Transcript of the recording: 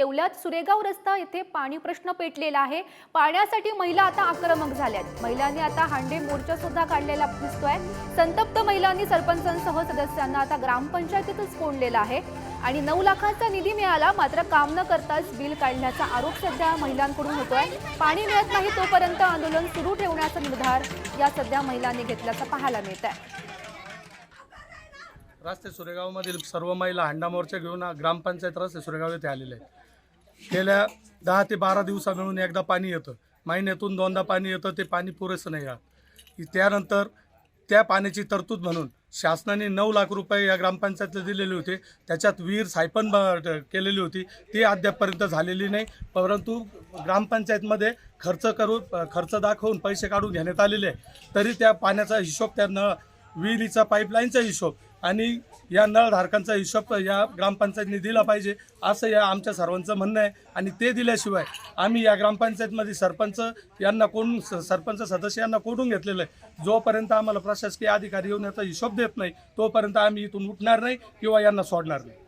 येवल्यात सुरेगाव रस्ता येथे पाणी प्रश्न पेटलेला आहे. पाण्यासाठी महिला आता आक्रमक झाल्यात. महिलांनी आता हांडे मोर्चा सुद्धा काढलेला दिसतोय. संतप्त महिलांनी सरपंचांसह सदस्यांना आता ग्रामपंचायतीतच कोंडलेला आहे. आणि नऊ लाखांचा निधी मिळाला मात्र काम न करताच बिल काढण्याचा आरोप सध्या महिलांकडून होतोय. पाणी मिळत नाही तोपर्यंत आंदोलन सुरू ठेवण्याचा निर्धार या सध्या महिलांनी घेतल्याचं पाहायला मिळत आहे रस्ते सुरेगावमधील सर्व महिला हंडा मोर्चा घेऊन ग्रामपंचायत रस्ते सुरेगाव येथे आलेले आहेत. गेल्या दहा ते बारा दिवसा मिळून एकदा पाणी येतं. महिन्यातून दोनदा पाणी येतं ते पाणी पुरेसं नाही राहत. त्यानंतर त्या पाण्याची तरतूद म्हणून शासनाने नऊ लाख रुपये या ग्रामपंचायतला दिलेले होते. त्याच्यात विहीर सायपन ब- केलेली होती. ती अद्यापपर्यंत झालेली नाही. परंतु ग्रामपंचायतमध्ये खर्च करून खर्च दाखवून पैसे काढून घेण्यात आलेले तरी त्या पाण्याचा हिशोब त्या विहिरीचा पाईपलाईनचा हिशोब आणि या नळधारकांचा हिशोब या ग्रामपंचायतने दिला पाहिजे असं या आमच्या सर्वांचं म्हणणं आहे. आणि ते दिल्याशिवाय आम्ही या ग्रामपंचायतमध्ये सरपंच यांना कोण स- सरपंच सदस्य यांना कोठून घेतलेलं आहे? जोपर्यंत आम्हाला प्रशासकीय अधिकारी येऊन याचा हिशोब देत नाही तोपर्यंत आम्ही इथून उठणार नाही किंवा यांना सोडणार नाही.